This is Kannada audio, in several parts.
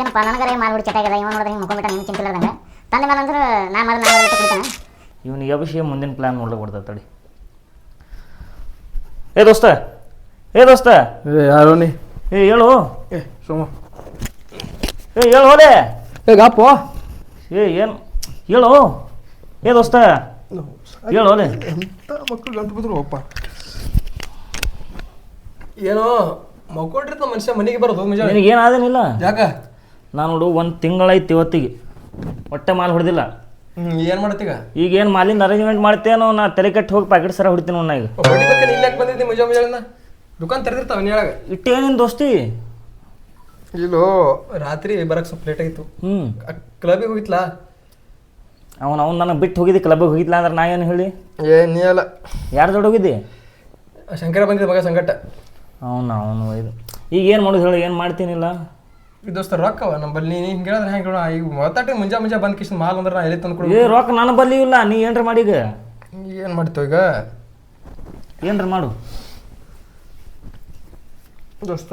ಏನಪ್ಪ ನನಗರ ಮಾಡ್ಬಿಡಿ ಚಟ ಇವನು ಇವ ನೋಡಿದ್ರೆ ಹಿಂಗೆ ಮುಖಂಬಿಟ್ಟ ಏನು ಚಿಂತೆ ಇಲ್ಲದಂಗೆ ತಂದೆ ಮೇಲೆ ಅಂದ್ರೆ ನಾ ಮೊದಲು ನಾನು ಕುಡಿತಾನೆ ಇವನು ಅಭಿಷೇಕ ಮುಂದಿನ ಪ್ಲ್ಯಾನ್ ನೋಡ್ಲಿಕ್ಕೆ ಕೊಡ್ತದೆ ತಡಿ. ಏ ದೋಸ್ತ ಏ ದೋಸ್ತ. ಏ ಯಾರೋ ನೀ? ಏ ಹೇಳು. ಏ ಸೋಮ. ಏ ಹೇಳು ಹೋದೆ. ಏ ಗಾಪು. ಏ ಏನು ಹೇಳು. ಏ ದೋಸ್ತ. ಹೇಳು ಹೋದೆ. ಎಂತ ಮಕ್ಕಳು ಗಂಟು ಬಿದ್ರು ಅಪ್ಪ. ಏನೋ ಮಕ್ಕೊಂಡಿರ್ತ ಮನುಷ್ಯ ಮನೆಗೆ ಬರೋದು ನಿನಗೆ ಏನಾದೇನಿಲ್ಲ ಯಾಕ? ನಾನು ನೋಡು ಒಂದು ತಿಂಗಳೈತಿ ಇವತ್ತಿಗೆ. ಹೊಟ್ಟೆ ಮಾಲ್ ಹೊಡೆದಿಲ್ಲ. ಏನು ಮಾಡತ್ತೀಗ ಈಗ ಏನು ಮಾಲಿಂದ ಅರೇಂಜ್ಮೆಂಟ್ ಮಾಡ್ತೇನೋ ನಾ ತಲೆ ಕಟ್ಟಿ ಹೋಗಿ ಪ್ಯಾಕೆಟ್ ಸರ ಹೊಡಿತೀನಿ ಅವ್ನ ಈಗ. ಬಂದಿದ್ದಿ ಮುಂಜಾನೆ ದುಕಾನ್ ತೆರೆದಿರ್ತಾವ ಹೇಳಾಗ ಇಟ್ಟೇನೇನು ದೋಸ್ತಿ. ಇಲ್ಲೋ ರಾತ್ರಿ ಬರಕ್ ಸ್ವಲ್ಪ ಲೇಟ್ ಆಗಿತ್ತು. ಹ್ಞೂ ಕ್ಲಬಿಗೆ ಹೋಗಿತ್ಲಾ? ಅವನು ಅವ್ನು ನನಗೆ ಬಿಟ್ಟು ಹೋಗಿದ್ದೆ ಕ್ಲಬ್ಗೆ ಹೋಗಿದ್ಲ ಅಂದ್ರೆ ನಾ ಏನು ಹೇಳಿ? ಏ ನೀ ಅಲ್ಲ. ಯಾರು ದೊಡ್ಡ ಹೋಗಿದ್ದಿ? ಶಂಕರ ಬಂದಿದ್ದ ಮಗ ಸಂಕಟ. ಅವನು ಅವನು ಇದು ಈಗ ಏನು ಮಾಡೋದು ಹೇಳಿ ಏನು ಮಾಡ್ತೀನಿಲ್ಲ? ದೋಸ್ತ ರೊಕ್ಕವ ನಂಬಲ್ಲಿ ನೀ ಹಿಂಗೆ ಹೇಳಿದ್ರೆ ಹೆಂಗೆ ಹೇಳೋ ಈಗ ಮತ್ತಾಟಿ ಮುಂಜಾ ಮುಂಜಾ ಬಂದ್ ಕಿಶನ್ ಮಾಲ್ ಅಂದ್ರೆ ನಾ ಎಲ್ಲಿ ತಂದು ಕೊಡು ಏ ರೊಕ್ಕ ನನ್ನ ಬಲ್ಲಿ ಇಲ್ಲ ನೀ ಏನ್ರ ಮಾಡೀಗ ಏನು ಮಾಡ್ತೀವಿ ಈಗ? ಏನ್ರ ಮಾಡು. ದೋಸ್ತ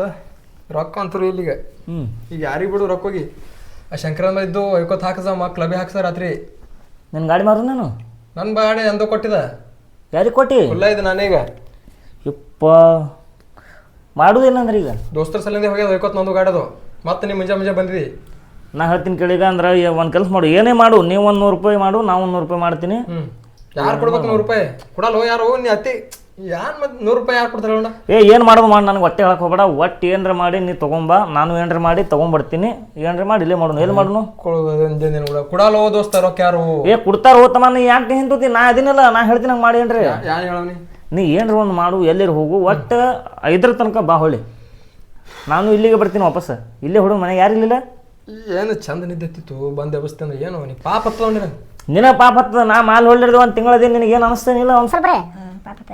ರೊಕ್ಕ ಅಂತರು ಇಲ್ಲಿಗ. ಹ್ಞೂ ಈಗ ಯಾರಿಗೆ ಬಿಡು ರೊಕ್ಕ ಹೋಗಿ? ಆ ಶಂಕರ ಇದ್ದು ಐಕೊತ ಹಾಕಸ ಮಾ ಕ್ಲಬಿಗೆ ಹಾಕ್ಸ ರಾತ್ರಿ. ನನ್ನ ಗಾಡಿ ಮಾರು ನಾನು? ನನ್ನ ಬಾಡೆ ಎಂದೋ ಕೊಟ್ಟಿದ. ಯಾರಿಗೆ ಕೊಟ್ಟಿ? ಫುಲ್ಲ ಇದು ನಾನೀಗ ಯಪ್ಪ. ಮಾಡುದೇನಂದ್ರೆ ಈಗ ದೋಸ್ತರ ಸಲಿಂದ ಹೋಗ್ಯದ ಐವತ್ತು ನಂದು ಗಾಡದು. ಮತ್ತೆ ನೀ ಮುಂಜಾ ಮುಂಜಾ ಬಂದಿದಿ? ನಾ ಹೇಳ್ತೀನಿ ಕೇಳಿಗ ಅಂದ್ರೆ ಒಂದು ಕೆಲಸ ಮಾಡು ಏನೇ ಮಾಡು ನೀವು ಒಂದು ನೂರು ರೂಪಾಯಿ ಮಾಡು ನಾವು ಒಂದು ನೂರು ರೂಪಾಯಿ ಮಾಡ್ತೀನಿ. ಹ್ಮ್. ಯಾರು ಕೊಡ್ಬೇಕು ನೂರು ರೂಪಾಯಿ? ಕೊಡಲ್ಲ ಯಾರು? ನೀ ಅತ್ತಿ ಯಾನ್ ಮತ್ತೆ ನೂರು ರೂಪಾಯಿ ಯಾರು ಕೊಡ್ತಾರೆ ಅಣ್ಣ ಏ ಏನು ಮಾಡೋದು ಮಾಡಿ ನನಗೆ ಒಟ್ಟೆ ಹೇಳಕ್ ಹೋಗ್ಬೇಡ. ಒಟ್ಟು ಏನರ ಮಾಡಿ ನೀ ತಗೊಂಬಾ ನಾನು ಏನರ ಮಾಡಿ ತೊಗೊಂಬರ್ತೀನಿ. ಏನರ ಮಾಡಿ ಇಲ್ಲೇ ಮಾಡೋನು. ಎಲ್ಲಿ ಮಾಡೋನು? ಕೂಡ ಕೊಡಲ್ಲ ದೋಸ್ತ ರೊಕ್ಕ ಯಾರು? ಏ ಕೊಡ್ತಾರ ಹೋತಮ್ಮ ನೀ ಯಾಕೆ ಹಿಂತೋತಿ ನಾ ಅದಿನಲ್ಲ ನಾ ಹೇಳ್ತೀನಿ ಹಂಗೆ ಮಾಡಿ ಏನ್ರಿ. ಯಾರು ನೀ ಏನ್ರ ಒಂದು ಮಾಡು ಎಲ್ಲಿರ ಹೋಗು ಒಟ್ಟು ಐದರ ತನಕ ಬಾ ಹೊಳ್ಳಿ. ನಾನು ಇಲ್ಲಿಗೆ ಬರ್ತೀನಿ ವಾಪಸ್. ಇಲ್ಲೇ ಹುಡುಗ ಮನೆ ಯಾರಿರ್ಲಿಲ್ಲ ಏನು ಚಂದ ನಿದ್ದೆತ್ತಿತ್ತು ಬಂದು ಎಬ್ಬಿಸ್ತೆ ಅಂದ್ರೆ ಏನು? ನೀ ಪಾಪ ಹತ್ತದ ನಂಗೆ ನಿನ ಪಾಪ ಹತ್ತದ ನಾ ಮಾಲ್ ಹೊಳ್ಳಿರ್ದು ಒಂದು ತಿಂಗಳದಿ ನಿನಗೆ ಏನು ಅನಿಸ್ತೇನಿಲ್ಲ ಒಂದು ಸ್ವಲ್ಪ ಪಾಪ ಪಾಪತ್ತ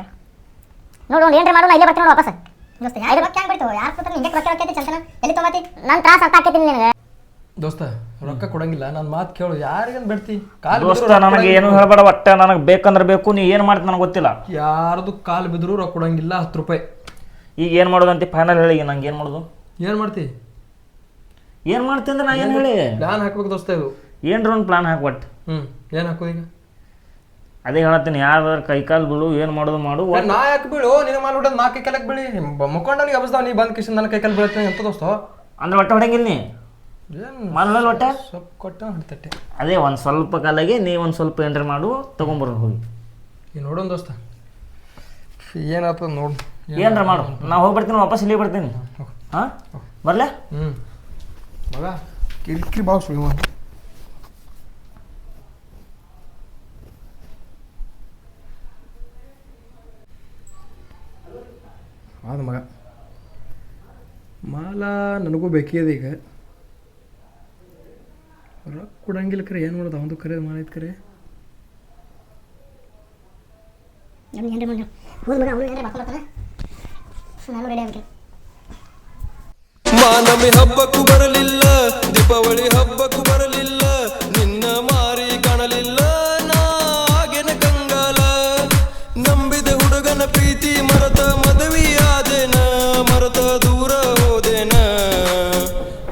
ನೋಡು ಒಂದು ಏನ್ರಿ ಮಾಡೋಣ? ಇಲ್ಲೇ ಬರ್ತೀನಿ ನೋಡು ವಾಪಸ್. ದೋಸ್ತ ಯಾರು ರೊಕ್ಕ ಹೆಂಗೆ ಯಾರು ನಿಂಗೆ ರೊಕ್ಕ ರೊಕ್ಕ ಚಂತನ ಎಲ್ಲಿ ತೊಗೊತಿ? ನನ್ನ ತ್ರಾಸ ಅರ್ಥ ಆಕೈತಿ ನಿನಗೆ. ದೋಸ್ತ ರೊಕ್ಕ ಕೊಡಂಗಿಲ್ಲ. ನನ್ನ ಮಾತು ಕೇಳು ಯಾರಿಗೇನು ಬಿಡ್ತಿ? ಕಾಲ್ ದೋಸ್ತ ನನಗೆ ಏನು ಹೇಳ್ಬೇಡ ಒಟ್ಟ ನನಗೆ ಬೇಕಂದ್ರೆ ಬೇಕು ನೀ ಏನು ಮಾಡ್ತೀನಿ ನನಗೆ ಗೊತ್ತಿಲ್ಲ. ಯಾರ್ದು ಕಾಲು ಬಿದ್ರು ರೊಕ್ಕ ಕೊಡಂಗಿಲ್ಲ ಹತ್ತು ರೂಪಾಯಿ. ಈಗ ಏನು ಮಾಡೋದಂತ ಫೈನಲ್ ಹೇಳಿ ನಂಗೆ ಏನು ಮಾಡೋದು? ಏನು ಮಾಡ್ತಿ? ಏನು ಮಾಡ್ತೀನಿ ಅಂದ್ರೆ ನಾ ಏನು ಹೇಳಿ? ಪ್ಲಾನ್ ಹಾಕ್ಬೇಕು ದೋಸ್ತ ಇದು. ಏನ್ರ ಒಂದು ಪ್ಲಾನ್ ಹಾಕಿ ಒಟ್ಟು ಹ್ಞೂ ಏನು ಹಾಕೋದು ಈಗ? ಅದೇ ಹೇಳತ್ತೀನಿ ಯಾರು ಕೈ ಕಾಲು ಬಿಡು ಏನು ಮಾಡೋದು ಮಾಡು. ನಾ ಯಾಕೆ ಬೀಳು? ನಿನ್ನ ಮಾಡ್ಬಿಡೋದು ನಾ ಕೈ ಕಾಲಕ್ಕೆ ಬೀಳಿ. ಮುಖಂಡನಿಗೆ ಅಬಸ್ತಾವ ನೀ ಬಂದ ಕಿಶನ್ ನನ್ನ ಕೈ ಕಾಲು ಬೀಳುತ್ತೆ ಎಂತ ದೋಸ್ತ. ಅಂದ್ರೆ ಒಟ್ಟ ಹೊಡಂಗಿಲ್ಲ ನೀ? ಏನ್ ಮಾಡಲ್ಲ ಒಟ್ಟ ಸೊಪ್ಪು ಕೊಟ್ಟ ಹೊಡ್ತಟ್ಟೆ. ಅದೇ ಒಂದು ಸ್ವಲ್ಪ ಕಾಲಾಗಿ ನೀ ಒಂದು ಸ್ವಲ್ಪ ಏನ್ರ ಮಾಡು ತೊಗೊಂಬರೋಣ ಹೋಗಿ. ನೋಡೋಣ ದೋಸ್ತ. ಏನಾಗ್ತದೆ ನೋಡು. ಏನ್ರ ಮಾಡು. ನಾ ಹೋಗಿ ಬರ್ತೀನಿ ವಾಪಸ್ ಇಲ್ಲಿ ಬರ್ತೀನಿ. ಹಾಂ? ಬರ್ಲೆ? ಹ್ಮ್. ಮಗ ಕಿರಿಕಿರಿ ಬಾವು ಸುಳಿವ ಆದ ಮಗ. ಮಾಲ ನನಗೂ ಬೇಕಿದೆ ಈಗ. ರೊಕ್ಕ ಕೊಡಂಗಿಲ್ಲ ಕರೆ ಏನು ಮಾಡೋದು? ಅವನದು ಕರೆ ಕರೆ. ಏನ್ರಿ ಮುಂದೆ ಹೋದ್ ಮಗ ಅವನು ಏನಾರ ನಾನು ರೆಡಿ ಆಗ್ಬಿಟ್ಟೆ ಮಾನಮಿ ಹಬ್ಬಕ್ಕೂ ಬರಲಿಲ್ಲ ದೀಪಾವಳಿ ಹಬ್ಬಕ್ಕೂ ಬರಲಿಲ್ಲ ನಿನ್ನ ಮಾರಿ ಕಾಣಲಿಲ್ಲ ನಾಗಿನ ಕಂಗಾಲ. ನಂಬಿದ ಹುಡುಗನ ಪ್ರೀತಿ ಮರತ ಮದುವೆಯಾದೆನ ಮರತ ದೂರ ಹೋದೇನ.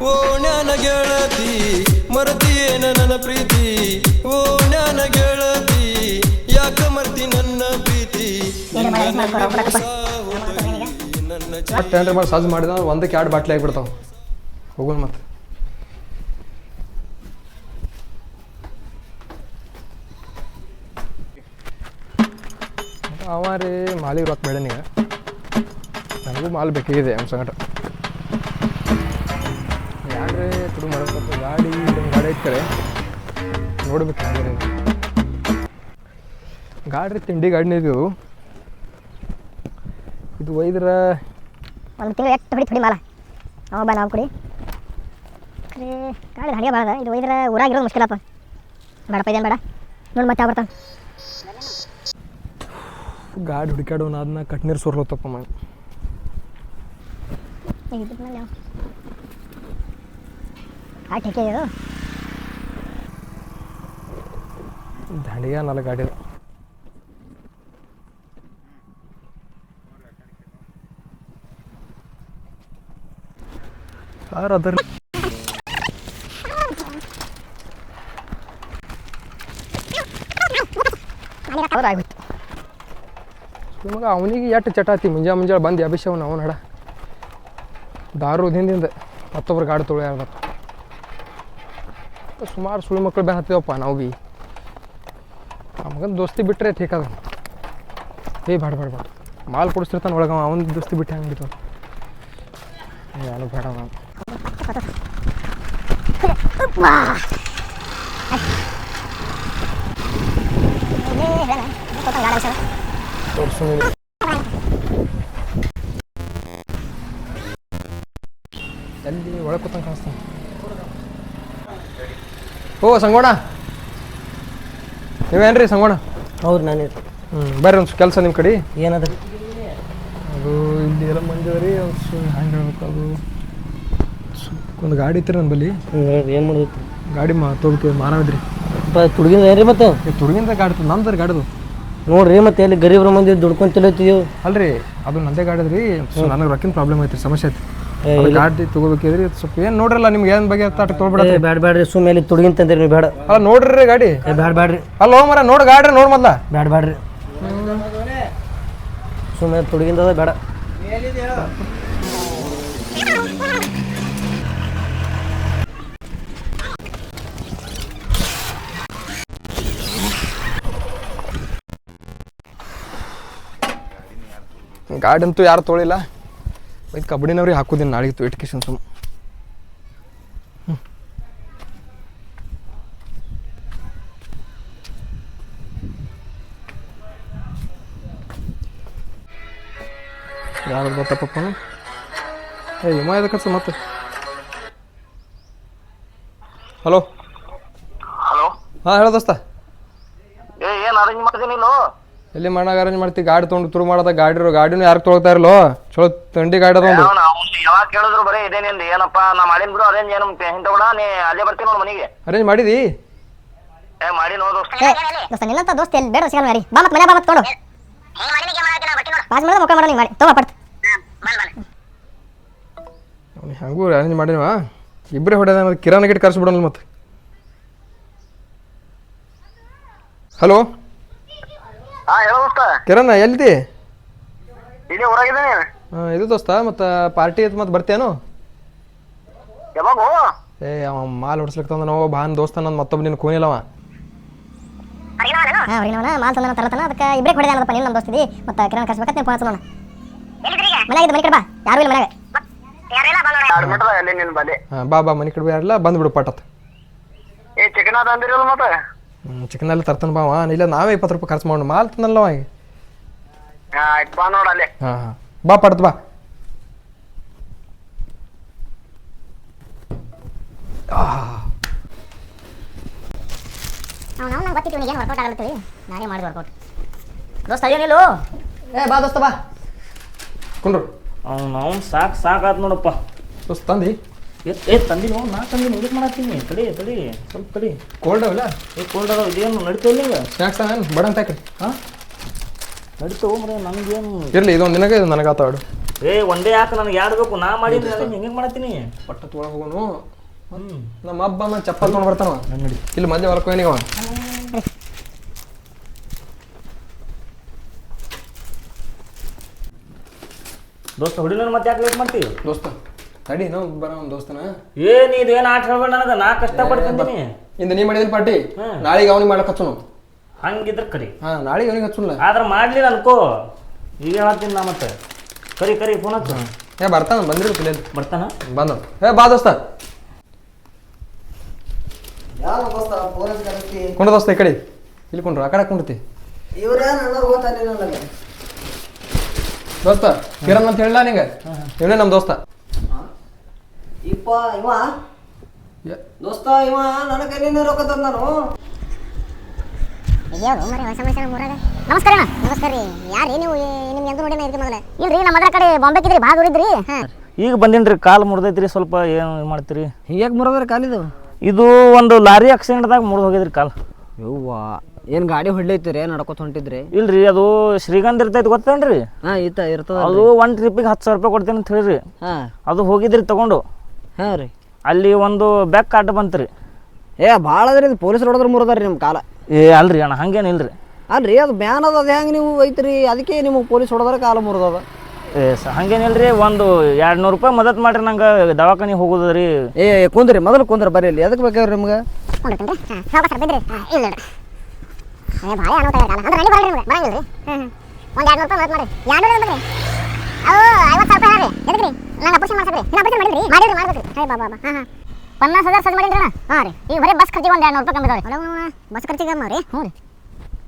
ಓ ಜ್ಞಾನ ಗೆಳತಿ ಮರತಿಯೇನ ನನ್ನ ಪ್ರೀತಿ? ಓ ಜ್ಞಾನ ಗೆಳತಿ ಯಾಕ ಮರ್ತಿ ನನ್ನ ಪ್ರೀತಿ? ನನ್ನ ಮತ್ತೆ ಏನ್ರಿ ಮಾಡಿ ಸಾಜ್ ಮಾಡಿದ ಒಂದಕ್ಕೆ ಎರಡು ಬಾಟ್ಲಿ ಆಗಿಬಿಡ್ತಾವ. ಹೋಗೋಣ ಮತ್ತೆ. ಅವ ರೀ ಮಾಲಿ ರೊಕ್ಕ ಬೇಡ ನೀವು ನನಗೂ ಮಾಲ್ ಬೇಕಾಗಿದೆ ನಮ್ಮ ಸಂಗಟ ಯಾರೇ ತುಡು ಮಾಡಬೇಕು ಗಾಡಿ ಗಾಡಿ ಇತ್ತರೆ ನೋಡ್ಬೇಕು ಹಂಗೆ ಗಾಡಿ ತಿಂಡಿ ಗಾಡಿನ ಇದು. ಇದು ಒಯ್ದ್ರ ಒಂದು ತಿಂಗಳು ಎಷ್ಟು ಹೊಡಿ ಥೊಡಿ ಮಾಲ. ಅವ ಬಾ ನಾವು ಕುಡಿ. ಖರೆ ಗಾಡಿ ಹಣಿಗೆ ಬಾಳದ. ಇದು ಒಯ್ದ್ರೆ ಊರಾಗಿರೋದು ಮುಷ್ಕಿಲಪ್ಪ ಬೇಡಪ್ಪ ಇದೇನು ಬೇಡ. ನೋಡಿ ಮತ್ತೆ ಬರ್ತಾನೆ ಗಾಡಿ ಹುಡುಕಾಡೋಣ ಅದನ್ನ ಕಟ್ನೀರು ಸೋರ್ಲತ್ತಪ್ಪ ಮ ಈಗ ಇದ್ರಲ್ಲಿ ಯಾವ? ಆ ಟೇಕೆ ಇದು ದಾಂಡಿಗೆ ನಾಲ್ಕು ಗಾಡಿ ಯಾರು ಅದರ ಆಗೋಯ್ತು ನಿಮಗೆ ಅವನಿಗೆ ಎಷ್ಟು ಚಟಾತಿ ಮುಂಜಾ ಮುಂಜಾ ಬಂದು ಅಭಿಷೇವನ ಅವನ ಹಡ ದಾರು ಹಿಂದಿಂದ ಮತ್ತೊಬ್ರು ಗಾಡಿ ತೊಳೆಯಾರ ಸುಮಾರು ಸುಳಿ ಮಕ್ಕಳು ಬ್ಯಾನ್ ಹತ್ತಿವಪ್ಪ ನಾವು ಭೀ. ನಮಗನ್ ದೋಸ್ತಿ ಬಿಟ್ಟರೆ ಠೇಕದ ಏ ಬೇಡ ಬೇಡ ಬೇಡ ಮಾಲ್ ಕೊಡಿಸ್ತಿರ್ತಾನೆ ಒಳಗೆ ಅವನ ದೋಸ್ತಿ ಬಿಟ್ಟು ಹಂಗೆ ಏನು ಬೇಡ ತೋರಿಸು ಎಲ್ಲಿ ಒಳಗೆ ಕೂತಂಗೆ ಕಾಣಿಸ್ತಾನೆ ಓ ಸಂಗೋಣ. ನೀವೇನ್ರಿ ಸಂಗೋಣ? ಹೌದು ನಾನು. ಹ್ಞೂ ಬರ್ರಿ ಒಂದು ಕೆಲಸ ನಿಮ್ಮ ಕಡೆ. ಏನದ? ಅದು ಇಲ್ಲಿ ಎಲ್ಲ ಮಂದಿ ಅದ ರೀ ಹೆಂಗೆ ಹೇಳ್ಬೇಕು ಅದು? ಒಂದು ಗಾಡಿ ಇತ್ತು ನನ್ನ ಬಳಿ ಏನು ಮಾಡೋದು? ಗಾಡಿ ಮಾ ತೊಗೊಳ್ತೀವಿ ಮಾರಾವಿದ್ರಿ ತುಡುಗಿಂದ ಏನ್ರಿ ಮತ್ತೆ? ತುಡುಗಿಂದ ಗಾಡಿ ನಮ್ದು ಗಾಡಿದು. ನೋಡ್ರಿ ಮತ್ತೆ ಎಲ್ಲಿ ಗರೀಬ್ರ ಮಂದಿ ದುಡ್ಕೊಂಡ್ ತಿಳಿತೀವಿ ಅಲ್ರಿ ಅದು ನಂದೇ ಗಾಡಿದ್ರಿ ಸೊ ನನಗೆ ರೊಕ್ಕಿನ ಪ್ರಾಬ್ಲಮ್ ಐತ್ರಿ ಸಮಸ್ಯೆ ಐತಿ ಗಾಡಿ ತೊಗೋಬೇಕಿದ್ರಿ ಸ್ವಲ್ಪ ಏನು ನೋಡ್ರಲ್ಲ ನಿಮ್ಗೆ ಏನು ಬಗ್ಗೆ ತಾಟ ತೊಗೊಬಿಡ ಬ್ಯಾಡ ಬ್ಯಾಡ್ರಿ ಸುಮ್ಮನೆ ಇಲ್ಲಿ ತುಡುಗಿನ್ ತಂದಿರಿ ನೀವು ಬೇಡ. ಅಲ್ಲ ನೋಡ್ರಿ ಗಾಡಿ. ಬ್ಯಾಡ ಬ್ಯಾಡ್ರಿ. ಅಲ್ಲ ಹೋಗ್ ಮರ ನೋಡ್ ಗಾಡಿ ನೋಡ್ ಮೊದ್ಲ. ಬ್ಯಾಡ ಬ್ಯಾಡ್ರಿ. ಸುಮ್ಮನೆ ತುಡುಗಿಂದ ಬೇಡ. ಗಾಡಿ ಅಂತೂ ಯಾರು ತೊಳಿಲ್ಲ. ಇದು ಕಬಡ್ಡಿನವ್ರಿಗೆ ಹಾಕೋದಿನ ನಾಳೆಗೆ ಇಟ್ಕೇಶನ್ ಸುಮ್ಮ ಯಾರು ಗೊತ್ತಪ್ಪ? ಏ ಇಮ ಕಸ ಮತ್ತೆ? ಹಲೋ ಹಲೋ ಹಾಂ ಹೇಳ ದೋಸ್ತ ಏ ಏನ್ ಅರೇಂಜ್ ಮಾಡ್ತೀನಿ ನೀನು ಎಲ್ಲಿ ಮಣ್ಣಾಗ ಅರೇಂಜ್ ಮಾಡ್ತಿ? ಗಾಡಿ ತೊಗೊಂಡು ತುರು ಮಾಡದ ಗಾಡಿ ಗಾಡಿನೂ ಯಾರು ತೊಗೊಳ್ತಾ ಇರಲೋ? ಚಲೋ ತಂಡಿ ಗಾಡಿ ಅದೊಂದು ಅವ್ನ ಅವ್ನ್ ಯಾವಾಗ ಕೇಳಿದ್ರು ಬರೇ ಇದೇನಿಲ್ಲ ನಿಂದ. ಏನಪ್ಪ ನಾ ಮಾಡಿನ ಬಿಡು ಅರೇಂಜ್ ಏನು ಹಿಂದ ಕೂಡ ನೀ ಅಲ್ಲೇ ಬರ್ತೀನಿ ನೋಡು ಮನೆಗೆ. ಅರೇಂಜ್ ಮಾಡಿದಿ? ಏ ಮಾಡಿ ನೋಡು ಏ ದೋಸ್ತ ನಿನ್ನಂತ ದೋಸ್ತ ಎಲ್ಲಿ ಬೇಡ ಸಿಗಲ್ಲ ಯಾರಿ ಬಾ ಮತ್ತೆ ಮನೆ ಬಾ ಮತ್ತೆ ತೊಗೊಂಡು. ಪಾಸ್ ಮಾಡಿದ ಮುಖ ಮಾಡೋ ನೀ ಮಾಡಿ ತಗೋ ಪಡ್ತು. ಅವ್ನು ಹೆಂಗೂ ಅರೇಂಜ್ ಮಾಡಿನವಾ? ಇಬ್ಬರೇ ಹೊಡೆದ ಮತ್ತೆ ಕಿರಾಣ ಗಿಟ್ ಕರ್ಸ್ಬಿಡೋಣ ಮತ್ತೆ ಹಲೋ ದೋಸ್ತ ಕಿರಣ್ ಎಲ್ಲಿದ್ದಿ ಇಲ್ಲೇ ಹೊರಗಿದ್ದೀನಿ. ಹಾಂ ಇದು ದೋಸ್ತ ಮತ್ತು ಪಾರ್ಟಿ ಐತೆ ಮತ್ತೆ ಬರ್ತೇನು? ಯಾವಾಗ ಏ ಅವ ಮಾಲ್ ಹೊಡ್ಸ್ಲಿಕ್ಕೆ ತಂದ ನಾವು ಬಾನ್ ದೋಸ್ತ ನನ್ನ ಮತ್ತೊಬ್ಬ ನಿನ್ನ ಕೂನಿಲ್ಲವ ಹಾಂ ಹೊರಗಿನವನ ಮಾಲ್ ತಂದ ತರತನ ಅದಕ್ಕೆ ಇಬ್ಬರೇ ಹೊಡೆದ ಅನ್ನೋದಪ್ಪ ನೀನು ನಮ್ಮ ದೋಸ್ತಿದಿ ಮತ್ತೆ ಕಿರಣ್ ಕರ್ಸ್ಬೇಕಂತ ನೀವು ಫೋನ್ ಹಚ್ಚೋಣ ಮನೆ ಆಗಿದ್ದು ಮನೆ ಕಡೆ ಬಾ ಯಾರು ಇಲ್ಲ ಮನೆಗೆ ಬಾ ಬಾ ಮನೆ ಕಡೆ ಯಾರಿಲ್ಲ ಬಂದ್ಬಿಡು ಪಟತ್. ಏ ಚಿಕನ್ ಅದ ಅಂದಿರಲ್ಲ ಮತ್ತೆ ಚಿಕನ್ ಅಲ್ಲಿ ತರ್ತಾನೆ ಬಾವ ಇಲ್ಲ ನಾವೇ ಇಪ್ಪತ್ತು ರೂಪಾಯಿ ಖರ್ಚು ಮಾಡೋಣ ಮಾಲ್ ತಂದಲ್ಲವ ಈಗ. ಆಯ್ತು ಬಾ ನೋಡ ಅಲ್ಲಿ. ಹಾಂ ಹಾಂ. ಬಾ ಪಡ್ತ ಬಾ. ಅವ್ನು ನಂಗೆ ಗೊತ್ತಿತ್ತು ಏನು ವರ್ಕೌಟ್ ಆಗಲತ್ತೀವಿ ನಾನೇ ಮಾಡಿದ ವರ್ಕೌಟ್ ದೋಸ್ತ ಅಯ್ಯೋನಿಲ್ಲು ಏ ಬಾ ದೋಸ್ತ ಬಾ. ಕುಂಡ್ರು ಅವ್ನು ಅವ್ನು ಸಾಕು ಸಾಕಾತ್ ನೋಡಪ್ಪ. ದೋಸ್ತ ತಂದಿ. ಏ ನಾವು ನಾ ತಂದಿ ಮಾಡತ್ತೀನಿ. ತಡಿ ತಡಿ. ಸ್ವಲ್ಪ ತಡಿ. ಕೋಲ್ಡ್ ಅವಲ್ಲ? ಏ ಕೋಲ್ಡ್ ಅದಾವ ಇದೇನು ನಡಿತೇವ ಸ್ನ್ಯಾಕ್ಸ್ ಹಾಂ? ನಡಿತೇವ ಮರ ನನಗೇನು ಇರಲಿ ಇದೊಂದು ನಿನಗೆ ಇದು ನನಗೆ ಆತಾಡು ಏ ಒಂದೇ ಯಾಕೆ ನನಗೆ ಯಾರು ಬೇಕು? ನಾ ಮಾಡಿದ್ರೆ ಹೆಂಗೆ ಮಾಡತ್ತೀನಿ? ಪಟ್ಟ ತೊಗೊಳಗೆ ಹೋಗೋನು. ಹ್ಞೂ ನಮ್ಮ ಹಬ್ಬ ಮತ್ತೆ ಚಪ್ಪಲ್ ತೊಗೊಂಡು ಬರ್ತಾನ. ನೋಡಿ. ಇಲ್ಲಿ ಮಧ್ಯೆ ಹೊಲಕ್ಕೆ ಹೋಗಿನಿಗವ ದೋಸ್ತ ಹುಡುಗನ ಮತ್ತೆ ಯಾಕೆ ಲೇಟ್ ಮಾಡ್ತೀವಿ ದೋಸ್ತ ತಡಿ ನಾವು ಬರೋ ಒಂದು ದೋಸ್ತನ. ನೀ ಇದು ಏನು ಆಟ ಹೇಳ್ಬೇಡ ನನಗೆ? ನಾ ಕಷ್ಟಪಡ್ತೀನಿ ಇಂದ ನೀ ಮಾಡಿದ ಪಾರ್ಟಿ? ನಾಳೆ ನಾಳೆಗೆ ಅವನಿಗೆ ಮಾಡಕ್ಕೆ ಹಚ್ಚುನು. ಹಂಗಿದ್ರೆ ಕರಿ. ಹಾ ನಾಳೆ ಅವನಿಗೆ ಹಚ್ಚುಲ್ಲ ಆದ್ರೆ ಮಾಡ್ಲಿಲ್ಲ ಅನ್ಕೋ. ಈಗ ಹೇಳ್ತೀನಿ ನಾ ಮತ್ತೆ. ಕರಿ ಕರಿ ಫೋನ್ ಹಚ್ಚು. ಏ ಬರ್ತಾನ ಬಂದಿರ ಪಿಲೆ ಬರ್ತಾನ? ಬಂದ. ಏ ಬಾ ದೋಸ್ತ. ಯಾರು ದೋಸ್ತ? ಫೋನ್ ಕರೆಸ್ತಿ. ಕೊಂಡ ದೋಸ್ತ ಈ ಕಡೆ. ಇಲ್ಲಿ ಕೊಂಡ್ರು ಆ ಕಡೆ ಕುಂಡ್ತಿ ನನ್ನ ಅನ್ನೋ ಗೊತ್ತಾಗಲಿಲ್ಲ ನನಗೆ ದೋಸ್ತ ಕಿರಣ್ ಅಂತ ಹೇಳಿಲ್ಲ ನಿಂಗೆ? ಇವನೇ ನಮ್ಮ ದೋಸ್ತ. ಇಪ್ಪ ಇವ? ದೋಸ್ತ ಇವ? ನನಗೆ ನಿನ್ನ ರೊಕ್ಕ ತಂದ ನಾನು ಯಾರು ಮರೆ ಹೊಸ ಮನುಷ್ಯನ ಮೂರಾಗ. ನಮಸ್ಕಾರ ಅಣ್ಣ. ನಮಸ್ಕಾರ ರೀ. ಯಾರು ನೀವು? ನಿಮ್ಗೆ ಎಂದೂ ನೋಡಿನ ಇದಕ್ಕೆ ಮೊದಲೇ? ಇಲ್ರಿ ನಮ್ಮ ಅದ್ರ ಕಡೆ ಬಾಂಬೆಗಿದ್ರಿ ಭಾಳ ದೂರ ಇದ್ರಿ. ಹಾಂ. ಈಗ ಬಂದಿನ್ರಿ ಕಾಲು ಮುರಿದೈತ್ರಿ ಸ್ವಲ್ಪ ಏನು ಮಾಡ್ತೀರಿ? ಹೀಗ್ಯಾಕೆ ಮುರಿದ್ರಿ ಕಾಲಿದು ಇದು? ಒಂದು ಲಾರಿ ಆಕ್ಸಿಡೆಂಟ್ದಾಗ ಮುರಿದು ಹೋಗಿದ್ರಿ ಕಾಲು. ಯವ್ವ ಏನು ಗಾಡಿ ಹೊಡ್ಲೈತಿರಿ ನಡ್ಕೊತ ಹೊಂಟಿದ್ರಿ? ಇಲ್ರಿ ಅದು ಶ್ರೀಗಂಧ ಇರ್ತೈತಿ ಗೊತ್ತೇನ್ರಿ? ಹಾಂ ಈತ ಇರ್ತದ ಅದು ಒಂದು ಟ್ರಿಪ್ಪಿಗೆ ಹತ್ತು ಸಾವಿರ ರೂಪಾಯಿ ಕೊಡ್ತೀನಿ ಅಂತ ಹೇಳ್ರಿ. ಹಾಂ. ಅದು ಹೋಗಿದ್ರಿ ತಗೊಂಡು. ಹಾಂ ರೀ. ಅಲ್ಲಿ ಒಂದು ಬೆಕ್ ಕಾಟ ಬಂತ್ರಿ. ಏ ಭಾಳ ಅದ್ರಿ ಇದು ಪೊಲೀಸ್ ಹೊಡೆದ್ರೆ ಮುರಿದಾರಿ ನಿಮ್ಮ ಕಾಲ. ಏ ಅಲ್ರಿ ಅಣ್ಣ ಹಂಗೇನು ಇಲ್ರಿ. ಅಲ್ರಿ ಅದು ಬ್ಯಾನ್ ಅದ ಅದು ಹೆಂಗೆ ನೀವು ಐತ್ರಿ ಅದಕ್ಕೆ ನಿಮಗೆ ಪೊಲೀಸ್ ಹೊಡೆದ್ರೆ ಕಾಲ ಮುರಿದದ. ಏ ಸ ಹಂಗೇನಿಲ್ರಿ ಒಂದು ಎರಡು ನೂರು ರೂಪಾಯಿ ಮದತ್ ಮಾಡ್ರಿ ನಂಗೆ ದವಾಖಾನಿಗೆ ಹೋಗೋದ್ರಿ ರೀ ಏ ಕುಂದ್ರಿ ಮೊದಲು ಕುಂದ್ರ ಬರ್ರಿ ಇಲ್ಲಿ. ಎದಕ್ಕೆ ಬೇಕಾಗ್ರಿ ನಿಮ್ಗೆ? ಕೊಂಡ್ರಿ ಹಾಂ ಸಾವ್ಕಾಸ್ ಸರ್ ಬಿದ್ರಿ. ಹಾಂ ಇಲ್ಲ ಏ ಭಾಳ ಅನಾಹುತ ಆಗಲ್ಲ ಅಂದ್ರೆ ನನಗೆ ಬರಲಿ ನಿಮ್ಗೆ. ಬರಂಗಿಲ್ಲ ರೀ ಹ್ಞೂ ಒಂದು ಎರಡು ನೂರು ರೂಪಾಯಿ ಮದತ್ ಮಾಡಿರಿ. ಎರಡು ನೂರು ಬಂದ್ರಿ ಅವು ಐವತ್ತು ಸಾವಿರ ರೂಪಾಯಿ ರೀ ಎದಕ್ಕೆ ರೀ ನಂಗೆ ಆಪರೇಷನ್ ಮಾಡ್ಸಕ್ರಿ. ಇನ್ನು ಆಪರೇಷನ್ ಮಾಡಿದ್ರಿ ಮಾಡಿದ್ರಿ ಮಾಡಿದ್ರಿ ರೀ ಹೇ ಬಾಬಾ. ಹಾಂ ಹಾಂ. ಪನ್ನಾಸ್ ಹಜಾರ್ ಸಜ್ ಮಾಡಿದ್ರಿ ಅಣ್ಣ ಹಾಂ ರೀ. ಈಗ ಬರೀ ಬಸ್ ಖರ್ಚಿಗೆ ಒಂದು ಎರಡು ನೂರು ರೂಪಾಯಿ ಕಮ್ಮಿ ಅದಾವೆ ಬಸ್ ಖರ್ಚಿಗೆ ಅಮ್ಮ ರೀ? ಹ್ಞೂ ರೀ.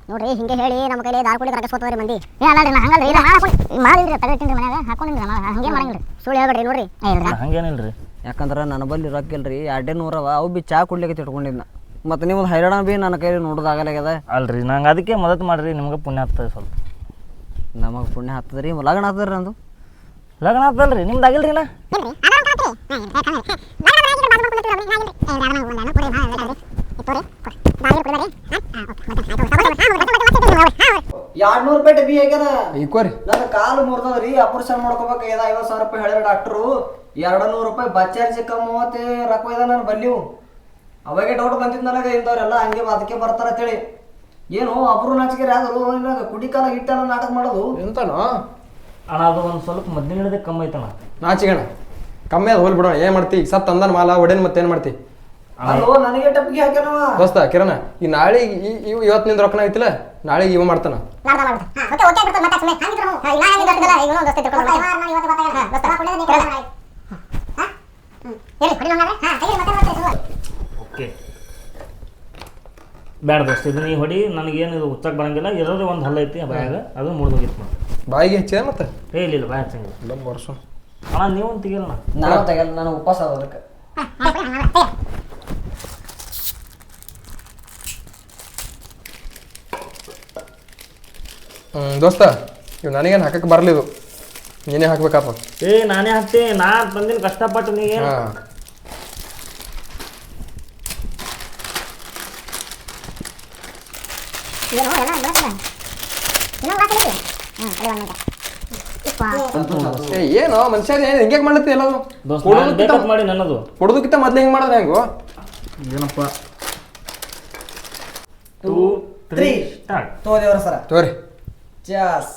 ನೋಡ್ರಿ ಹಿಂಗೆ ಹೇಳಿ ನಮ್ಮ ಕೈಲಿ ದಾರ್ ಕುಡಿ ಕರಗಿಸ್ಕೋತವ್ರಿ ಮಂದಿ. ಏ ಅಲ್ಲ ರೀ ನಾ ಇಲ್ಲ ಹಾಕೊಂಡು ಮಾಡಿಲ್ರಿ ತೆಗೆದಿಟ್ಟಿನ್ರಿ ಮನ್ಯಾಗ. ಹಾಕೊಂಡಿನ್ರಿ ಹಂಗೆ ಮಾಡಂಗಿಲ್ಲ ಸುಳ್ಳು ಹೇಳ್ಬೇಡ್ರಿ ನೋಡ್ರಿ. ಹಂಗೇನಿಲ್ರಿ. ಯಾಕಂದ್ರೆ ನನ್ನ ಬಲ್ಲಿ ರೊಕ್ಕ ಇಲ್ರಿ. ಎರಡೇ ಅವ ಅವು ಬಿ ಚಾ ಕುಡ್ಲಿಕ್ಕೆ ತಿಟ್ಕೊಂಡಿದ್ನ ಮತ್ತು ನೀವು ಹೈರಾಣ ಬಿ ನನ್ನ ಕೈಲಿ ನೋಡೋದಾಗಲಾಗ್ಯದ ಅಲ್ರಿ ನಂಗೆ ಅದಕ್ಕೆ ಮದತ್ ಮಾಡ್ರಿ. ನಿಮ್ಗೆ ಪುಣ್ಯ ಆಗ್ತದೆ ಸ್ವಲ್ಪ. ನಮಗೆ ಪುಣ್ಯ ಹತ್ತದ್ರಿ ಲಗ್ನ ಹತ್ತದ್ರಿ ನಂದು. ಲಗ್ನ ಹತ್ತದಲ್ರಿ ನಿಮ್ದು ಆಗಿಲ್ರಿ ನಾ? ಎರಡು ನೂರು ರೂಪಾಯಿ ಡಬ್ಬಿ ಆಗ್ಯದ ಈಕೋರಿ ನನ್ನ ಕಾಲು ಮುರಿದದ್ರಿ ಆಪರೇಷನ್ ಮಾಡ್ಕೋಬೇಕಾಗ್ಯದ ಐವತ್ತು ಸಾವಿರ ರೂಪಾಯಿ ಹೇಳಿದ್ರು ಡಾಕ್ಟ್ರು. ಎರಡು ನೂರು ರೂಪಾಯಿ ಬಚ್ಚಾರ್ಜಿ ಕಮ್ಮಿ ಮೂವತ್ತೆ ರೊಕ್ಕ ಇದ ನಾನು ಬಲ್ಲಿವು ಅವಾಗೆ ಡೌಟ್ ಬಂದಿದ್ದು ನನಗೆ ಇಂಥವ್ರೆಲ್ಲ ಹಂಗೆ ಅದಕ್ಕೆ ಬರ್ತಾರ ಅಂತೇಳಿ. ಏನು ಅಬ್ರು ನಾಚಿಕೆ ಆದ್ರು ಇವಾಗ ಕುಡಿ ಕಾಲ ನಾಟಕ ಮಾಡೋದು? ಎಂತನೋ? ಅಣ್ಣ ಅದು ಒಂದು ಸ್ವಲ್ಪ ಮದ್ದಿನ ಹಿಡಿದ ಕಮ್ಮಿ ಐತಣ್ಣ. ನಾಚಿಗಣ ಕಮ್ಮಿ ಅದು ಹೋಲ್ ಬಿಡೋಣ. ಏನ್ ಮಾಡ್ತಿ? ಸತ್ ತಂದನ್ ಮಾಲ ಒಡೆನ್ ಮತ್ತೇನ್ ಮಾಡ್ತಿ? ಅಲ್ಲೋ ನನಗೆ ಟಪ್ಪಿಗೆ ಹಾಕ್ಯಾನವ. ದೋಸ್ತ ಕಿರಣ ಈ ನಾಳೆ ಇವತ್ತಿನಿಂದ ರೊಕ್ಕನ ಐತಿಲ್ಲ? ನಾಳೆ ಇವ ಮಾಡ್ತಾನ. ಓಕೆ ಬ್ಯಾಡ ದೋಸ್ತ ಇದು ನೀ ಹೊಡಿ. ನನಗೇನು ಇದು ಉಚ್ಚಕ್ಕೆ ಬರಂಗಿಲ್ಲ. ಇರೋದೇ ಒಂದು ಹಲ್ಲ ಐತಿ ಬಾಯಾಗ. ಅದು ಮುರಿದೋಗಿತ್ತು ಬಾಯಿಗೆ ಹೆಚ್ಚಿದ ಮತ್ತೆ? ಏ ಇಲ್ಲ ಇಲ್ಲ ಬಾಯ್ ಹಚ್ಚಂಗಿಲ್ಲ. ವರ್ಷ ಅಣ್ಣ ನೀವು ಒಂದು ತೆಗಿಯಲ್ಲ ನಾನು. ತೆಗಲ್ಲ ನಾನು ಉಪವಾಸ ಅದ ಅದಕ್ಕೆ. ಹ್ಮ್ ದೋಸ್ತ ಇವ್ ನನಗೇನು ಹಾಕಕ್ಕೆ ಬರಲಿದು ನೀನೇ ಹಾಕ್ಬೇಕಪ್ಪ. ಏ ನಾನೇ ಹಾಕ್ತಿ ನಾ ಬಂದಿನ ಕಷ್ಟಪಟ್ಟು ನೀ ಏನು ಹಾ. ಏ ಏನೋ ಮನುಷ್ಯ ಏನು ಹಿಂಗೆ ಮಾಡ್ಲತ್ತಿ ಎಲ್ಲದು ದೋಸ್ತ ನಾನು ಬೇಕಂತ ಮಾಡಿ ನನ್ನದು. ಕೊಡೋದಕ್ಕಿಂತ ಮೊದ್ಲು ಹಿಂಗೆ ಮಾಡೋದು ಹೆಂಗು? ಏನಪ್ಪ? ಟೂ ತ್ರೀ ಸ್ಟಾರ್ಟ್ ತೋದೇವ್ರ ಸರ ತೋರಿ. ಚಾಸ್